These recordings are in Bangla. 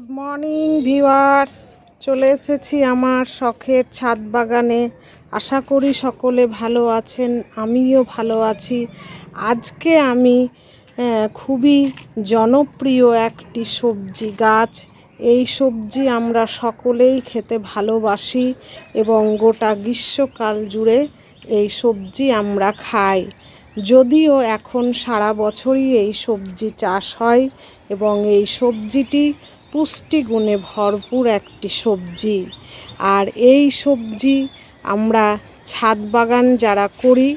গুড মর্নিং ভিউয়ার্স চলে এসেছি আমার শখের ছাদ বাগানে। আশা করি সকলে ভালো আছেন, আমিও ভালো আছি। আজকে আমি খুবই জনপ্রিয় একটি সবজি গাছ। এই সবজি আমরা সকলেই খেতে ভালোবাসি এবং গোটা গ্রীষ্মকাল জুড়ে এই সবজি আমরা খাই। যদিও এখন সারা বছরই এই সবজি চাষ হয় এবং এই সবজিটি পুষ্টিগুণে ভরপুর একটি সবজি। আর এই সবজি আমরা ছাদ বাগান যারা করি,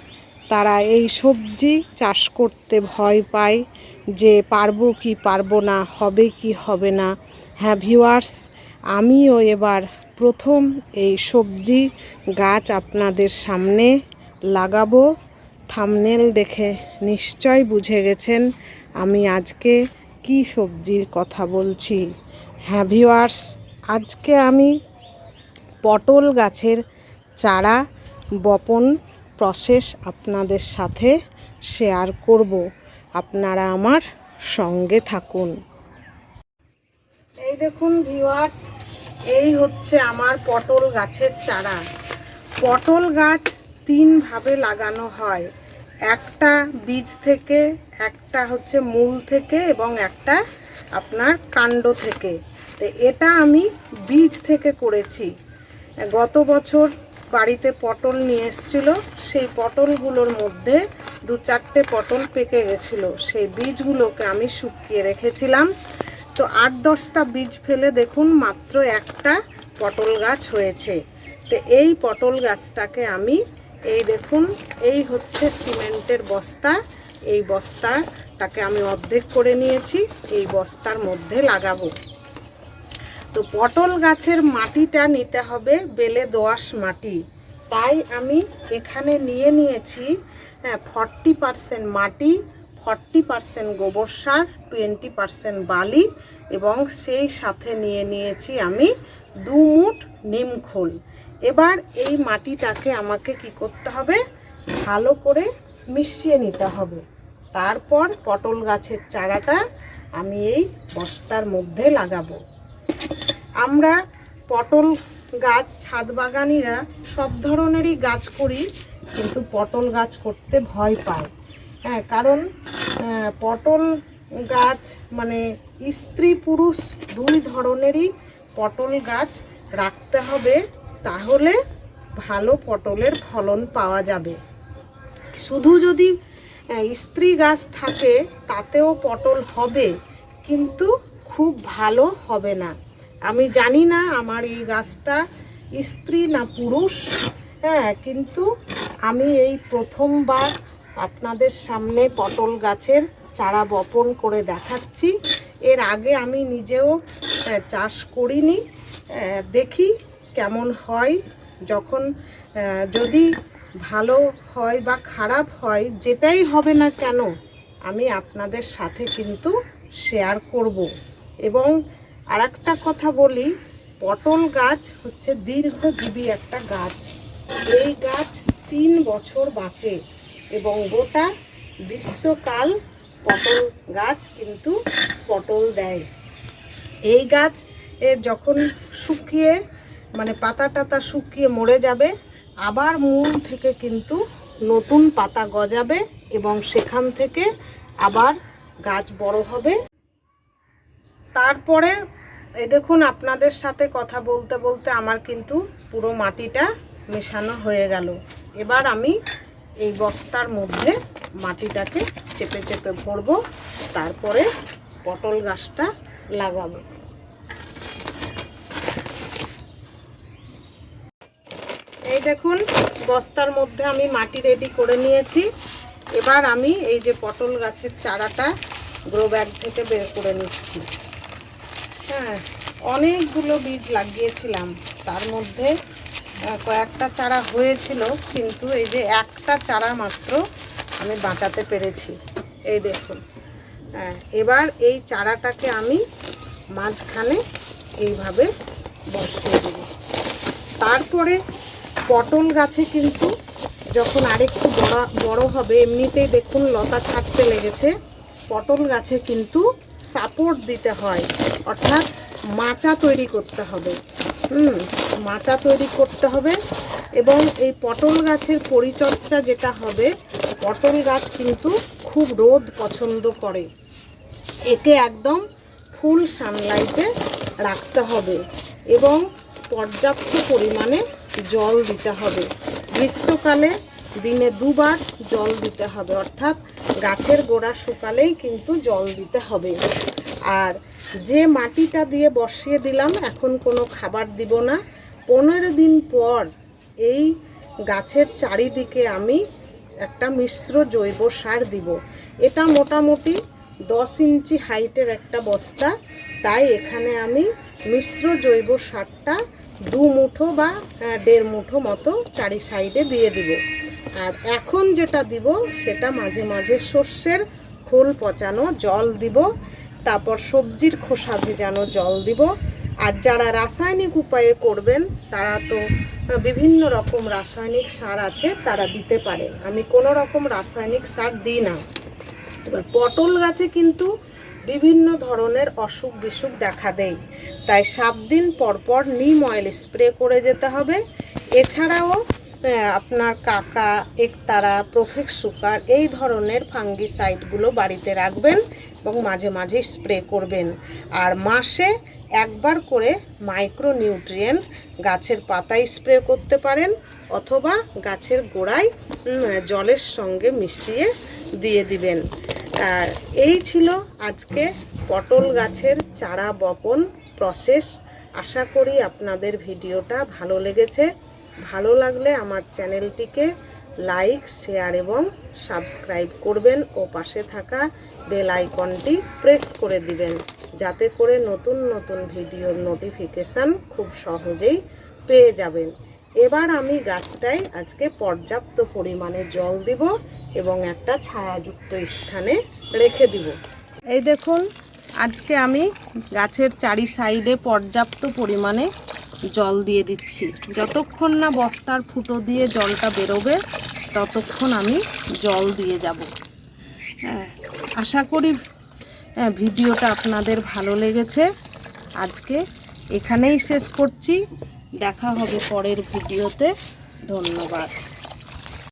তারা এই সবজি চাষ করতে ভয় পায় যে পারব কি পারব না, হবে কি হবে না। হ্যাঁ ভিউয়ার্স, আমিও এবার প্রথম এই সবজি গাছ আপনাদের সামনে লাগাবো। থামনেল দেখে নিশ্চয় বুঝে গেছেন আমি আজকে কি সবজির কথা বলছি? হ্যাঁ ভিউয়ার্স, আজকে আমি পটল গাছের চারা বপন প্রসেস আপনাদের সাথে শেয়ার করব। আপনারা আমার সঙ্গে থাকুন। এই দেখুন ভিউয়ার্স, এই হচ্ছে আমার পটল গাছের চারা। পটল গাছ তিনভাবে লাগানো হয়। একটা বীজ থেকে, একটা হচ্ছে মূল থেকে এবং একটা আপনার কাণ্ড থেকে। তো এটা আমি বীজ থেকে করেছি। গত বছর বাড়িতে পটল নিয়ে এসেছিল, সেই পটলগুলোর মধ্যে দু চারটে পটল পেকে গেছিল। সেই বীজগুলোকে আমি শুকিয়ে রেখেছিলাম। তো আট দশটা বীজ ফেলে দেখুন, মাত্র একটা পটল গাছ হয়েছে। তো এই পটল গাছটাকে আমি এই দেখুন, এই হচ্ছে সিমেন্টের বস্তা। এই বস্তাটাকে আমি অর্ধেক করে নিয়েছি, এই বস্তার মধ্যে লাগাবো। তো পটল গাছের মাটিটা নিতে হবে, বেলে দোআঁশ মাটি। তাই আমি এখানে নিয়ে নিয়েছি হ্যাঁ ফর্টি পারসেন্ট মাটি, ফর্টি পারসেন্ট গোবর সার, টোয়েন্টি পারসেন্ট বালি এবং সেই সাথে নিয়ে নিয়েছি আমি দু মুঠ নিমখোল এবার এই মাটিটাকে আমাকে কি করতে হবে? ভালো করে মিশিয়ে নিতে হবে। তারপর পটল গাছের চারাটা আমি এই বস্তার মধ্যে লাগাবো। আমরা পটল গাছ, ছাদ বাগানিরা সব ধরনেরই গাছ করি, কিন্তু পটল গাছ করতে ভয় পায় হ্যাঁ কারণ পটল গাছ মানে স্ত্রী পুরুষ দুই ধরনেরই পটল গাছ রাখতে হবে। তাহলে ভালো পটলের ফলন পাওয়া যাবে। শুধু যদি স্ত্রী গাছ থাকে, তাতেও পটল হবে, কিন্তু খুব ভালো হবে না। আমি জানি না আমার এই গাছটা স্ত্রী না পুরুষ হ্যাঁ কিন্তু আমি এই প্রথমবার আপনাদের সামনে পটল গাছের চারা বপন করে দেখাচ্ছি। এর আগে আমি নিজেও চাষ করিনি। দেখি কেমন হয়, যখন যদি ভালো হয় বা খারাপ হয়, যেটাই হবে না কেন, আমি আপনাদের সাথে কিন্তু শেয়ার করব। এবং আর একটা কথা বলি, পটল গাছ হচ্ছে দীর্ঘজীবী একটা গাছ। এই গাছ তিন বছর বাঁচে এবং গোটা গ্রীষ্মকাল পটল গাছ কিন্তু পটল দেয়। এই গাছ এর যখন শুকিয়ে মানে পাতা টাতা শুকিয়ে মরে যাবে। আবার মূল থেকে কিন্তু নতুন পাতা গজাবে এবং সেখান থেকে আবার গাছ বড় হবে। তারপরে এই দেখুন আপনাদের সাথে কথা বলতে বলতে আমার কিন্তু পুরো মাটিটা মেশানো হয়ে গেল। এবার আমি এই বস্তার মধ্যে মাটিটাকে চেপে চেপে ভরবো। তারপরে পটল গাছটা লাগাবো। দেখুন, বস্তার মধ্যে আমি মাটি রেডি করে নিয়েছি। এবার আমি এই যে পটল গাছের চারাটা গ্রো ব্যাগ থেকে বের করে নিচ্ছি। হ্যাঁ অনেকগুলো বীজ লাগিয়েছিলাম। তার মধ্যে কয়েকটা চারা হয়েছিল, কিন্তু এই যে একটা চারা মাত্র আমি বাঁচাতে পেরেছি। এই দেখুন হ্যাঁ এবার এই চারাটাকে আমি মাঝখানে এইভাবে বসিয়ে দেব। তারপরে পটল গাছে কিন্তু যখন আরেকটু বড় বড় হবে, এমনিতেই দেখুন লতা ছাড়তে লেগেছে, পটল গাছে কিন্তু সাপোর্ট দিতে হয়। অর্থাৎ মাচা তৈরি করতে হবে। হুম, মাচা তৈরি করতে হবে এবং এই পটল গাছের পরিচর্যা যেটা হবে, পটল গাছ কিন্তু খুব রোদ পছন্দ করে। একে একদম ফুল সানলাইটে রাখতে হবে এবং পর্যাপ্ত পরিমাণে জল দিতে হবে। গ্রীষ্মকালে দিনে দুবার জল দিতে হবে। অর্থাৎ গাছের গোড়া শুকালেই কিন্তু জল দিতে হবে। আর যে মাটিটা দিয়ে বসিয়ে দিলাম, এখন কোনো খাবার দিব না। পনেরো দিন পর এই গাছের চারিদিকে আমি একটা মিশ্র জৈব সার দিব। এটা মোটামুটি দশ ইঞ্চি হাইটের একটা বস্তা। তাই এখানে আমি মিশ্র জৈব সারটা দু মুঠো বা দেড় মুঠো মতো চারি সাইডে দিয়ে দিব। আর এখন যেটা দিব, সেটা মাঝে মাঝে শস্যের খোল পচানো জল দিব, তারপর সবজির খোসা ভেজানো জল দিব। আর যারা রাসায়নিক উপায়ে করবেন, তারা তো বিভিন্ন রকম রাসায়নিক সার আছে, তারা দিতে পারে আমি কোনো রকম রাসায়নিক সার দিই না। এবার পটল গাছে কিন্তু বিভিন্ন ধরনের অসুখ বিসুখ দেখা দেয়। তাই সাত দিন পর পর নিম অয়েল স্প্রে করে যেতে হবে। এছাড়াও আপনার কাকা, একতারা, প্রফিক্স সুকার এই ধরনের ফাঙ্গিসাইডগুলো বাড়িতে রাখবেন এবং মাঝে মাঝে স্প্রে করবেন। আর মাসে একবার করে মাইক্রো নিউট্রিয়েন্ট গাছের পাতায় স্প্রে করতে পারেন অথবা গাছের গোড়ায় জলের সঙ্গে মিশিয়ে দিয়ে দিবেন। এই ছিল আজকে পটল গাছের চারা বপন প্রসেস আশা করি আপনাদের ভিডিওটা ভালো লেগেছে। ভালো লাগলে আমার চ্যানেলটিকে লাইক শেয়ার এবং সাবস্ক্রাইব করবেন ও পাশে থাকা বেল আইকনটি প্রেস করে দিবেন, যাতে করে নতুন নতুন ভিডিওর নোটিফিকেশান খুব সহজেই পেয়ে যাবেন। এবার আমি গাছটায় আজকে পর্যাপ্ত পরিমাণে জল দিব। এবং একটা ছায়াযুক্ত স্থানে রেখে দিব। এই দেখুন আজকে আমি গাছের চারি সাইডে পর্যাপ্ত পরিমাণে জল দিয়ে দিচ্ছি। যতক্ষণ না বস্তার ফুটো দিয়ে জলটা বেরোবে ততক্ষণ আমি জল দিয়ে যাব। হ্যাঁ আশা করি হ্যাঁ, ভিডিওটা আপনাদের ভালো লেগেছে। আজকে এখানেই শেষ করছি। দেখা হবে পরের ভিডিওতে। ধন্যবাদ।